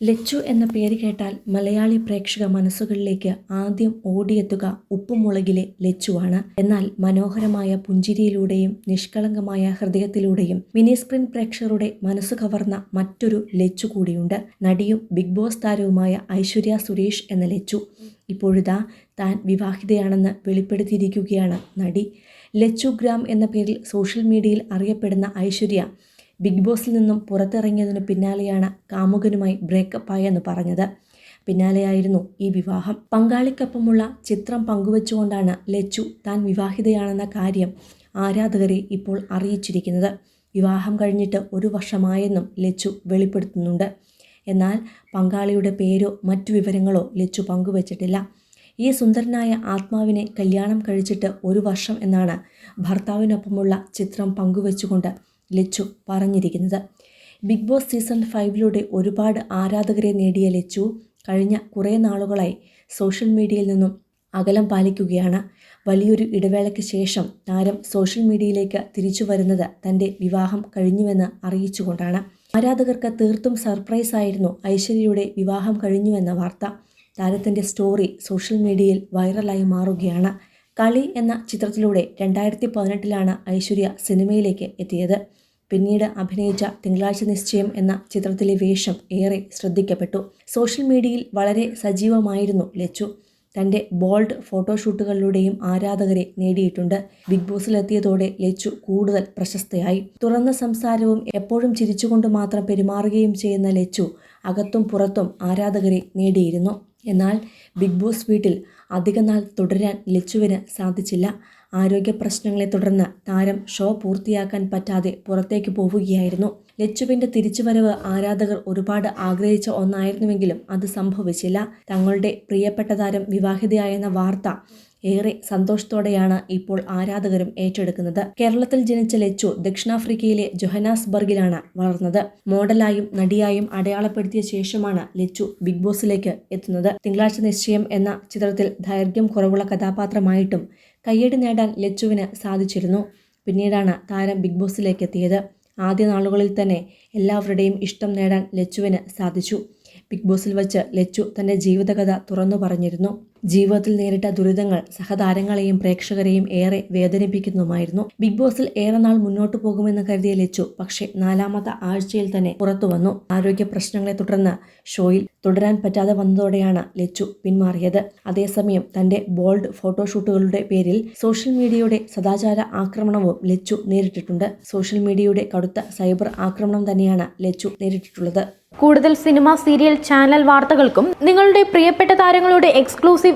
ലച്ചു എന്ന പേര് കേട്ടാൽ മലയാളി പ്രേക്ഷക മനസ്സുകളിലേക്ക് ആദ്യം ഓടിയെത്തുക ഉപ്പുമുളകിലെ ലച്ചുവാണ്. എന്നാൽ മനോഹരമായ പുഞ്ചിരിയിലൂടെയും നിഷ്കളങ്കമായ ഹൃദയത്തിലൂടെയും മിനി സ്ക്രീൻ പ്രേക്ഷകരുടെ മനസ്സ് കവർന്ന മറ്റൊരു ലച്ചു കൂടിയുണ്ട്. നടിയും ബിഗ് ബോസ് താരവുമായ ഐശ്വര്യ സുരേഷ് എന്ന ലച്ചു ഇപ്പോഴിതാ താൻ വിവാഹിതയാണെന്ന് വെളിപ്പെടുത്തിയിരിക്കുകയാണ് നടി. ലച്ചു ഗ്രാം എന്ന പേരിൽ സോഷ്യൽ മീഡിയയിൽ അറിയപ്പെടുന്ന ഐശ്വര്യ ബിഗ് ബോസിൽ നിന്നും പുറത്തിറങ്ങിയതിനു പിന്നാലെയാണ് കാമുകനുമായി ബ്രേക്കപ്പ് ആയെന്ന് പറഞ്ഞത്. പിന്നാലെയായിരുന്നു ഈ വിവാഹം. പങ്കാളിക്കൊപ്പമുള്ള ചിത്രം പങ്കുവച്ചുകൊണ്ടാണ് ലച്ചു താൻ വിവാഹിതയാണെന്ന കാര്യം ആരാധകരെ ഇപ്പോൾ അറിയിച്ചിരിക്കുന്നത്. വിവാഹം കഴിഞ്ഞിട്ട് ഒരു വർഷമായെന്നും ലച്ചു വെളിപ്പെടുത്തുന്നുണ്ട്. എന്നാൽ പങ്കാളിയുടെ പേരോ മറ്റു വിവരങ്ങളോ ലച്ചു പങ്കുവച്ചിട്ടില്ല. ഈ സുന്ദരനായ ആത്മാവിനെ കല്യാണം കഴിച്ചിട്ട് ഒരു വർഷം എന്നാണ് ഭർത്താവിനൊപ്പമുള്ള ചിത്രം പങ്കുവച്ചുകൊണ്ട് ലച്ചു പറഞ്ഞിരിക്കുന്നത്. ബിഗ് ബോസ് സീസൺ ഫൈവിലൂടെ ഒരുപാട് ആരാധകരെ നേടിയ ലച്ചു കഴിഞ്ഞ കുറേ നാളുകളായി സോഷ്യൽ മീഡിയയിൽ നിന്നും അകലം പാലിക്കുകയാണ്. വലിയൊരു ഇടവേളയ്ക്ക് ശേഷം താരം സോഷ്യൽ മീഡിയയിലേക്ക് തിരിച്ചു വരുന്നത് തന്റെ വിവാഹം കഴിഞ്ഞുവെന്ന് അറിയിച്ചുകൊണ്ടാണ്. ആരാധകർക്ക് തീർത്തും സർപ്രൈസ് ആയിരുന്നു ഐശ്വര്യയുടെ വിവാഹം കഴിഞ്ഞുവെന്ന വാർത്ത. താരത്തിന്റെ സ്റ്റോറി സോഷ്യൽ മീഡിയയിൽ വൈറലായി മാറുകയാണ്. കളി എന്ന ചിത്രത്തിലൂടെ രണ്ടായിരത്തി പതിനെട്ടിലാണ് ഐശ്വര്യ സിനിമയിലേക്ക് എത്തിയത്. പിന്നീട് അഭിനയിച്ച തിങ്കളാഴ്ച നിശ്ചയം എന്ന ചിത്രത്തിലെ വേഷം ഏറെ ശ്രദ്ധിക്കപ്പെട്ടു. സോഷ്യൽ മീഡിയയിൽ വളരെ സജീവമായിരുന്നു ലച്ചു. തന്റെ ബോൾഡ് ഫോട്ടോഷൂട്ടുകളിലൂടെയും ആരാധകരെ നേടിയിട്ടുണ്ട്. ബിഗ് ബോസിലെത്തിയതോടെ ലച്ചു കൂടുതൽ പ്രശസ്തയായി. തുറന്ന സംസാരവും എപ്പോഴും ചിരിച്ചുകൊണ്ട് മാത്രം പെരുമാറുകയും ചെയ്യുന്ന ലച്ചു അകത്തും പുറത്തും ആരാധകരെ നേടിയിരുന്നു. എന്നാൽ ബിഗ് ബോസ് വീട്ടിൽ അധികനാൾ തുടരാൻ ലച്ചുവിന് സാധിച്ചില്ല. ആരോഗ്യ പ്രശ്നങ്ങളെ തുടർന്ന് താരം ഷോ പൂർത്തിയാക്കാൻ പറ്റാതെ പുറത്തേക്ക് പോവുകയായിരുന്നു. ലച്ചുവിന്റെ തിരിച്ചുവരവ് ആരാധകർ ഒരുപാട് ആഗ്രഹിച്ച ഒന്നായിരുന്നുവെങ്കിലും അത് സംഭവിച്ചില്ല. തങ്ങളുടെ പ്രിയപ്പെട്ട താരം വിവാഹിതയായെന്ന വാർത്ത ഏറെ സന്തോഷത്തോടെയാണ് ഇപ്പോൾ ആരാധകരും ഏറ്റെടുക്കുന്നത്. കേരളത്തിൽ ജനിച്ച ലെച്ചു ദക്ഷിണാഫ്രിക്കയിലെ ജൊഹനാസ്ബർഗിലാണ് വളർന്നത്. മോഡലായും നടിയായും അടയാളപ്പെടുത്തിയ ശേഷമാണ് ലെച്ചു ബിഗ് ബോസിലേക്ക് എത്തുന്നത്. തിങ്കളാഴ്ച നിശ്ചയം എന്ന ചിത്രത്തിൽ ദൈർഘ്യം കുറവുള്ള കഥാപാത്രമായിട്ടും കയ്യടി നേടാൻ ലെച്ചുവിന് സാധിച്ചിരുന്നു. പിന്നീടാണ് താരം ബിഗ് ബോസിലേക്ക് എത്തിയത്. ആദ്യ നാളുകളിൽ തന്നെ എല്ലാവരുടെയും ഇഷ്ടം നേടാൻ ലച്ചുവിന് സാധിച്ചു. ബിഗ് ബോസിൽ വച്ച് ലച്ചു തന്റെ ജീവിതകഥ തുറന്നു പറഞ്ഞിരുന്നു. ജീവിതത്തിൽ നേരിട്ട ദുരിതങ്ങൾ സഹതാരങ്ങളെയും പ്രേക്ഷകരെയും ഏറെ വേദനിപ്പിക്കുന്നതുമായിരുന്നു. ബിഗ് ബോസിൽ ഏറെ നാൾ മുന്നോട്ടു പോകുമെന്ന് കരുതിയ ലച്ചു പക്ഷേ നാലാമത്തെ ആഴ്ചയിൽ തന്നെ പുറത്തു വന്നു. ആരോഗ്യ പ്രശ്നങ്ങളെ തുടർന്ന് ഷോയിൽ തുടരാൻ പറ്റാതെ വന്നതോടെയാണ് ലച്ചു പിന്മാറിയത്. അതേസമയം തന്റെ ബോൾഡ് ഫോട്ടോഷൂട്ടുകളുടെ പേരിൽ സോഷ്യൽ മീഡിയയുടെ സദാചാര ആക്രമണവും ലച്ചു നേരിട്ടിട്ടുണ്ട്. സോഷ്യൽ മീഡിയയുടെ കടുത്ത സൈബർ ആക്രമണം തന്നെയാണ് ലച്ചു നേരിട്ടിട്ടുള്ളത്. കൂടുതൽ സിനിമ സീരിയൽ ചാനൽ വാർത്തകൾക്കും നിങ്ങളുടെ പ്രിയപ്പെട്ട താരങ്ങളുടെ എക്സ്ക്ലൂസീവ്